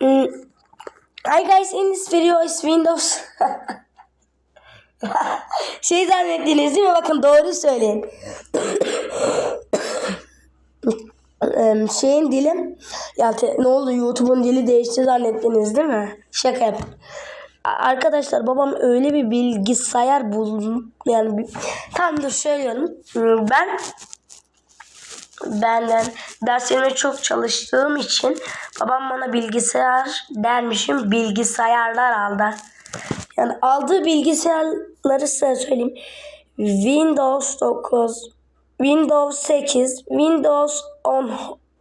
Mm. Hi guys, in this video is Windows. şey zannettiniz değil mi? Bakın doğru söyleyin. Şeyin dili ya te- ne oldu YouTube'un dili değişti zannettiniz değil mi? Şaka yap. Arkadaşlar babam öyle bir bilgisayar buldu yani tam dur söylüyorum. Hmm, Ben benden derslerime çok çalıştığım için babam bana bilgisayar dermişim bilgisayarlar aldı. Yani aldığı bilgisayarları size söyleyeyim. Windows 9, Windows 8, Windows 10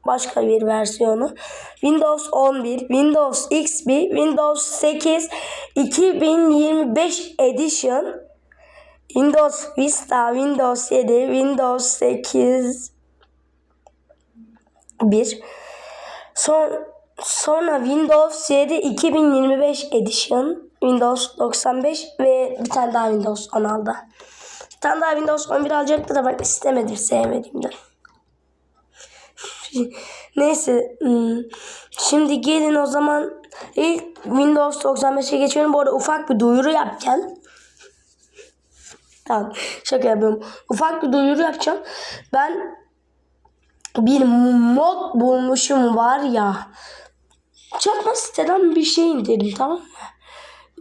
başka bir versiyonu, Windows 11, Windows XP, Windows 8, 2025 Edition, Windows Vista, Windows 7, Windows 8, 1. Son, sonra Windows 7 2025 Edition, Windows 95 ve bir tane daha Windows 10 aldı. Bir tane daha Windows 11 alacaktı da ben istemedim sevmediğimden. Neyse. hmm, Şimdi gelin o zaman ilk Windows 95'e geçelim. Bu arada ufak bir duyuru yapacağım. Tamam şaka yapıyorum. Ufak bir duyuru yapacağım. Ben bir mod bulmuşum var ya. Çakma siteden bir şey indirdim tamam mı?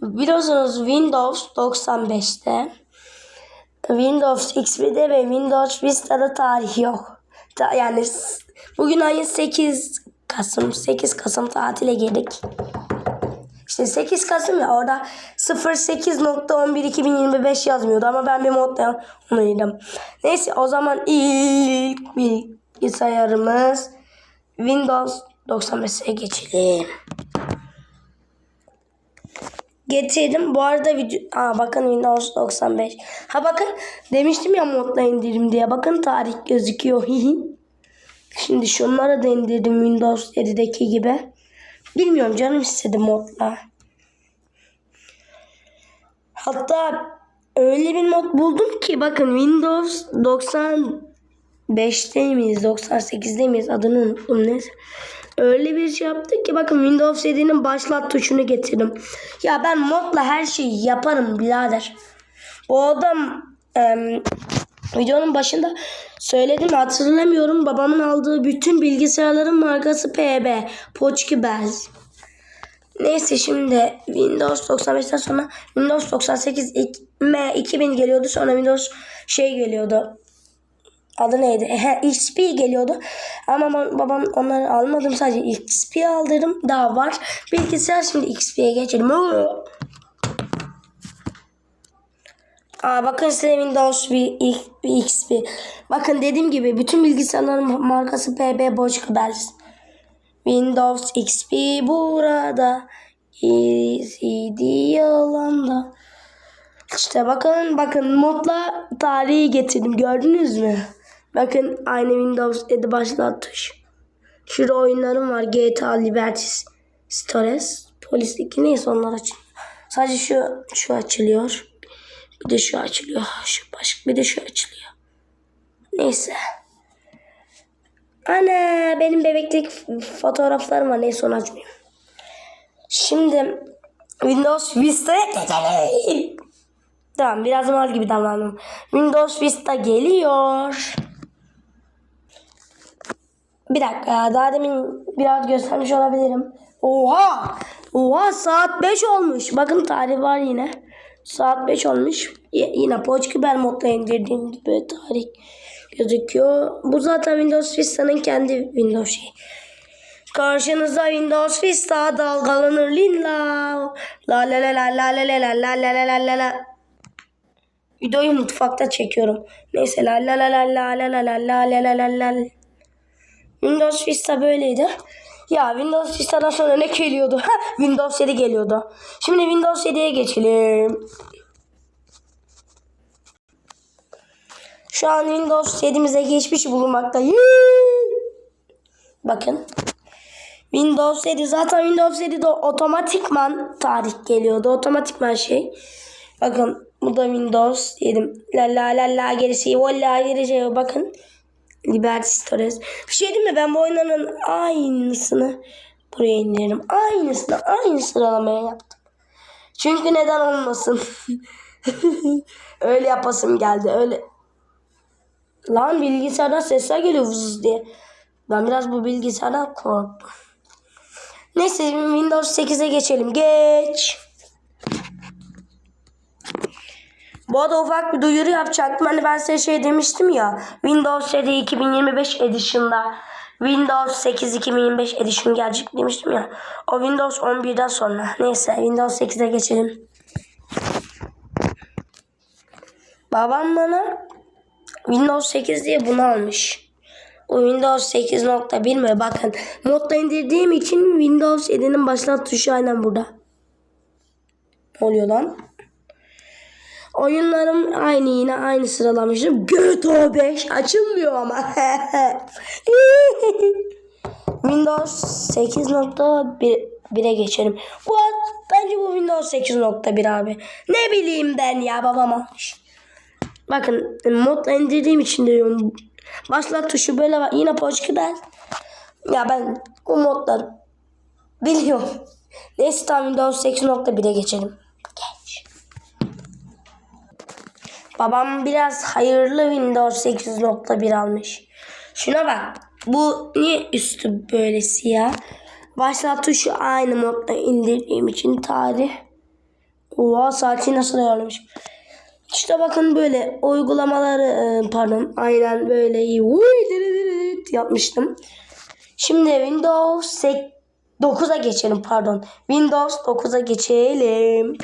Biliyorsunuz Windows 95'te Windows XP'de ve Windows Vista'da tarih yok. Yani bugün ayın 8 Kasım 8 Kasım tatile girdik. İşte 8 Kasım ya orada 08.11.2025 yazmıyordu ama ben bir modla onu yedim. Neyse o zaman ilk bilgisayarımız Windows 95'e geçelim. Getirdim. Bu arada video... Aa, bakın Windows 95. Ha bakın demiştim ya modla indirim diye. Bakın tarih gözüküyor. Şimdi şunları da indirdim Windows 7'deki gibi. Bilmiyorum canım istedi modla. Hatta öyle bir mod buldum ki bakın Windows 95'te miyiz 98'de miyiz adını unuttum neyse. Öyle bir şey yaptık ki bakın Windows 7'nin başlat tuşunu getirdim. Ya ben modla her şeyi yaparım birader. O adam em, videonun başında söyledim hatırlamıyorum. Babamın aldığı bütün bilgisayarların markası PB. Poçki Bells. Neyse şimdi Windows 95'ten sonra Windows 98 ilk- M 2000 geliyordu. Sonra Windows şey geliyordu. Adı neydi? He, XP geliyordu. Ama ben- babam onları almadım. Sadece XP aldırdım. Daha var. Bilgisayar şimdi XP'ye geçelim. Aa, bakın size Windows bir, bir XP. Bakın dediğim gibi bütün bilgisayarların markası PB Boçka Bells. Windows XP burada. CD alanda. İşte bakın bakın modla tarihi getirdim gördünüz mü? Bakın aynı Windows 7 başlat. Şurada oyunlarım var. GTA Liberties, Stores, Polis 2 neyse onlar açın. Sadece şu şu açılıyor. Bir de şu açılıyor. Şu başka bir de şu açılıyor. Neyse. Ana benim bebeklik fotoğraflarım var. Neyse onu açmayayım. Şimdi Windows geçelim. Tamam biraz mal gibi davrandım. Windows Vista geliyor. Bir dakika daha demin biraz göstermiş olabilirim. Oha! Oha saat 5 olmuş. Bakın tarih var yine. Saat 5 olmuş. Y- yine Poçkiber modla indirdiğim gibi tarih gözüküyor. Bu zaten Windows Vista'nın kendi Windows şeyi. Karşınızda Windows Vista dalgalanır lilla. La la la la la la la la la la la la la. Videoyu mutfakta çekiyorum. Neyse la la la la la la la la la la la la. Windows Vista böyleydi. Ya Windows Vista'dan sonra ne geliyordu? Ha, Windows 7 geliyordu. Şimdi Windows 7'ye geçelim. Şu an Windows 7'mize geçmiş bulunmaktayız. Bakın. Windows 7 zaten Windows 7'de otomatikman tarih geliyordu. Otomatikman şey. Bakın bu da Windows 7. La la la la gerisi valla gerisi bakın. Liberty Stories. Bir şey değil mi? Ben bu oyunların aynısını Buraya indiririm. Aynısını aynı sıralamaya yaptım. Çünkü neden olmasın. öyle yapasım geldi. Öyle. Lan bilgisayardan sesler geliyor vız diye. Ben biraz bu bilgisayardan korktum. Neyse Windows 8'e geçelim. Geç. Bu arada ufak bir duyuru yapacaktım. Hani ben size şey demiştim ya. Windows 7 2025 Edition'da Windows 8 2025 Edition gelecek demiştim ya. O Windows 11'den sonra. Neyse Windows 8'e geçelim. Babam bana Windows 8 diye bunu almış. O Windows 8.1 mi? Bakın modda indirdiğim için Windows 7'nin başlat tuşu aynen burada. Ne oluyor lan? Oyunlarım aynı yine aynı sıralamışım. GTA 5 açılmıyor ama. Windows 8.1'e geçelim. Bu bence bu Windows 8.1 abi. Ne bileyim ben ya babam almış. Bakın modla indirdiğim için diyorum. Başlat tuşu böyle var. Yine Portugal. Ya ben bu modları biliyorum. Neyse tamam Windows 8.1'e geçelim. Geç. Babam biraz hayırlı Windows 8.1 almış. Şuna bak. Bu niye üstü böyle siyah? Başlat tuşu aynı modda indirdiğim için tarih. Oha saati nasıl ayarlamış. İşte bakın böyle uygulamaları e, pardon aynen böyle yapmıştım. Şimdi Windows 9'a geçelim pardon. Windows 9'a geçelim.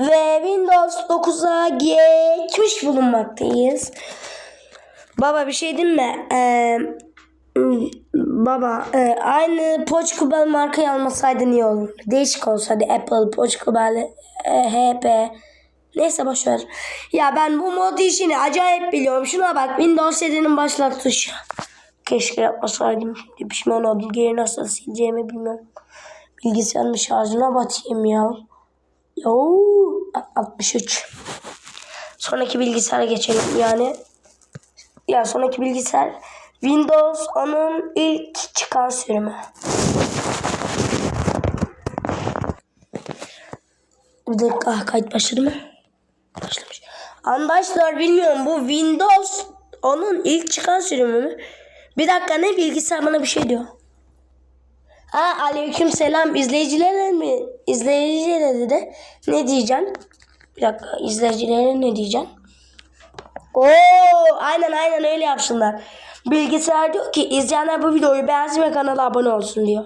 Ve Windows 9'a geçmiş bulunmaktayız. Baba bir şey diyeyim mi? Ee, baba e, aynı Portugal markayı almasaydın iyi olur. Değişik olsaydı Apple, Portugal, e, HP. Neyse boşver. Ya ben bu mod işini acayip biliyorum. Şuna bak Windows 7'nin başlat tuşu. Keşke yapmasaydım. Pişman oldum. Geri nasıl sileceğimi bilmiyorum. Bilgisayarın şarjına batayım ya. Yo 63. Sonraki bilgisayara geçelim yani. Ya sonraki bilgisayar Windows 10'un ilk çıkan sürümü. Bir dakika ah, kayıt başladı mı? Başlamış. Arkadaşlar bilmiyorum bu Windows 10'un ilk çıkan sürümü mü? Bir dakika ne bilgisayar bana bir şey diyor. Ha aleyküm selam izleyicilere mi? İzleyicilere de ne diyeceksin? Bir dakika izleyicilere ne diyeceksin? Oo aynen aynen öyle yapsınlar. Bilgisayar diyor ki izleyenler bu videoyu beğensin ve kanala abone olsun diyor.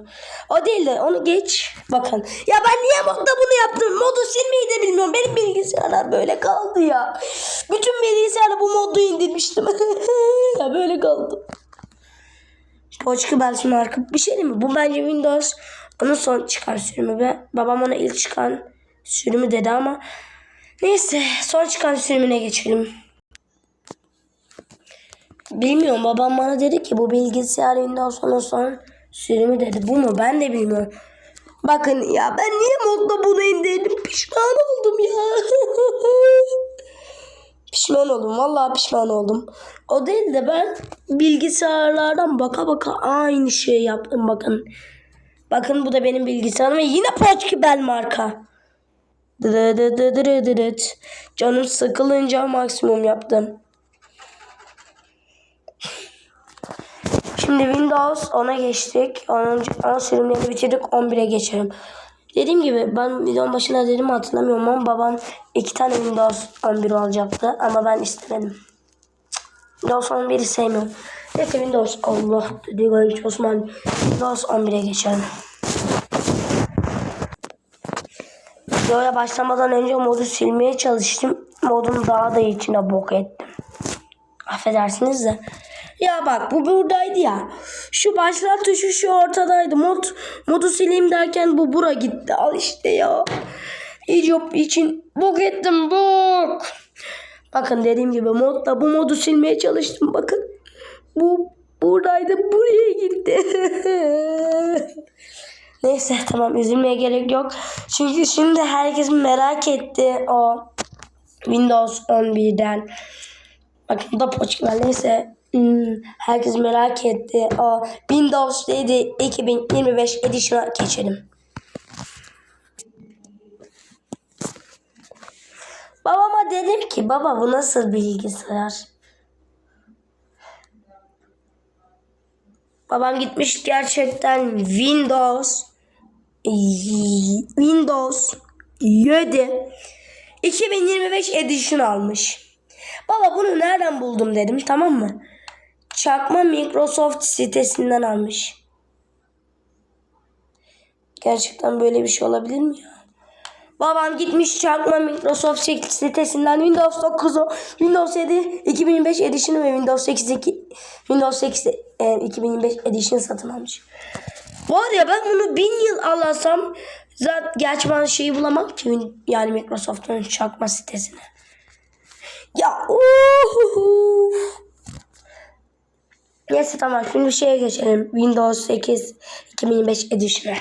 O değil de onu geç. Bakın. Ya ben niye modda bunu yaptım? Modu silmeyi de bilmiyorum. Benim bilgisayarlar böyle kaldı ya. Bütün bilgisayarda bu modu indirmiştim. ya böyle kaldı. Poçki Belsin arka bir şey değil mi? Bu bence Windows onun son çıkan sürümü ve babam ona ilk çıkan sürümü dedi ama neyse son çıkan sürümüne geçelim. Bilmiyorum babam bana dedi ki bu bilgisayar Windows onun son sürümü dedi. Bu mu? Ben de bilmiyorum. Bakın ya ben niye modda bunu indirdim? Pişman oldum ya. pişman oldum. Vallahi pişman oldum. O değil de ben bilgisayarlardan baka baka aynı şey yaptım bakın. Bakın bu da benim bilgisayarım ve yine Portugal marka. Canım sıkılınca maksimum yaptım. Şimdi Windows 10'a geçtik. 10. 10 sürümleri bitirdik. 11'e geçelim. Dediğim gibi ben videonun başına dedim hatırlamıyorum ama babam iki tane Windows 11 alacaktı ama ben istemedim. Windows 11'i sevmiyorum. Neyse Windows Allah dedi Galip Osman. Windows 11'e geçelim. Videoya başlamadan önce modu silmeye çalıştım. Modun daha da içine bok ettim. Affedersiniz de. Ya bak bu buradaydı ya. Şu başlat tuşu şu ortadaydı. Mod, modu sileyim derken bu bura gitti. Al işte ya. İcop için bok ettim bok. Bakın dediğim gibi modda bu modu silmeye çalıştım. Bakın. Bu buradaydı buraya gitti. Neyse tamam üzülmeye gerek yok. Çünkü şimdi herkes merak etti o Windows 11'den. Bakın da Portugal neyse Hmm, herkes merak etti. O Windows 7 2025 Edition'a geçelim. Babama dedim ki baba bu nasıl bilgisayar? Babam gitmiş gerçekten Windows Windows 7 2025 Edition almış. Baba bunu nereden buldum dedim tamam mı? Çakma Microsoft sitesinden almış. Gerçekten böyle bir şey olabilir mi ya? Babam gitmiş çakma Microsoft sitesinden Windows 9'u, Windows 7 2025 Edition'ı ve Windows 8 2, Windows 8 e, 2025 Edition satın almış. Var ya ben bunu bin yıl alasam zaten gerçi ben şeyi bulamam ki yani Microsoft'un çakma sitesine. Ya uhuhu. Neyse tamam şimdi şeye geçelim. Windows 8 2025 Edition'a.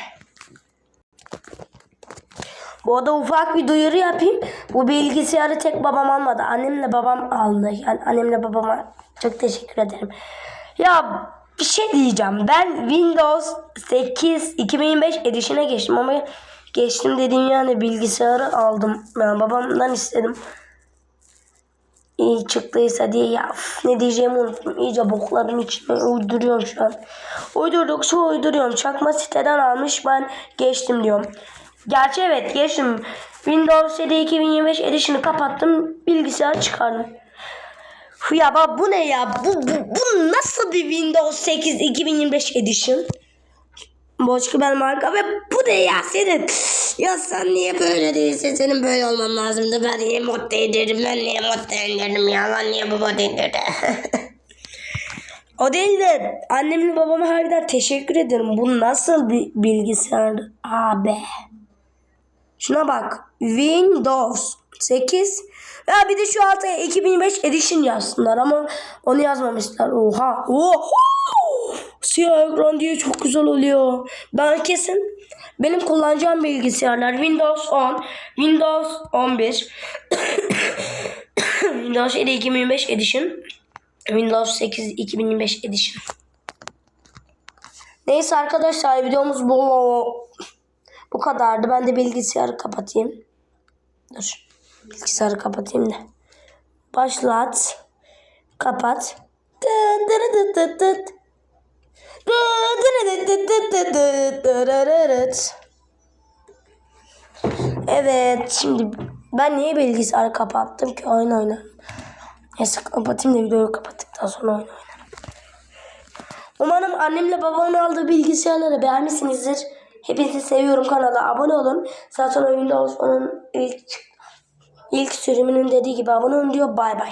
Bu arada ufak bir duyuru yapayım. Bu bilgisayarı tek babam almadı. Annemle babam aldı. Yani annemle babama çok teşekkür ederim. Ya bir şey diyeceğim. Ben Windows 8 2025 Edition'a geçtim ama geçtim dediğim yani bilgisayarı aldım. Yani babamdan istedim. İyi çıktıysa diye ya ne diyeceğimi unuttum. İyice bokların içine uyduruyorum şu an. Uydurdukça uyduruyorum. Çakma siteden almış ben geçtim diyorum. Gerçi evet geçtim. Windows 7 2025 Edition'ı kapattım. Bilgisayar çıkardım. Ya bak bu ne ya? Bu, bu, bu nasıl bir Windows 8 2025 Edition? Boşkubel marka ve bu ne ya senin? Ya sen niye böyle değilsin? Senin böyle olman lazımdı. Ben niye mod indirdim? Ben niye mod indirdim ya? Niye bu indirdi? o değil de annemle babama harbiden teşekkür ederim. Bu nasıl bir bilgisayardı? Abi. Şuna bak. Windows 8. Ya bir de şu alta 2005 Edition yazsınlar ama onu yazmamışlar. Oha. Oha. Siyah ekran diye çok güzel oluyor. Ben kesin benim kullanacağım bilgisayarlar Windows 10, Windows 11, Windows 7 2025 Edition, Windows 8 2025 Edition. Neyse arkadaşlar videomuz bu bu kadardı. Ben de bilgisayarı kapatayım. Dur. Bilgisayarı kapatayım da. Başlat. Kapat. Dı dı dı dı dı Evet şimdi ben niye bilgisayarı kapattım ki oyun oynarım. Neyse kapatayım da videoyu kapattıktan sonra oyun oynarım. Umarım annemle babamın aldığı bilgisayarları beğenmişsinizdir. Hepinizi seviyorum kanala abone olun. Zaten Windows onun ilk ilk sürümünün dediği gibi abone olun diyor. Bay bay.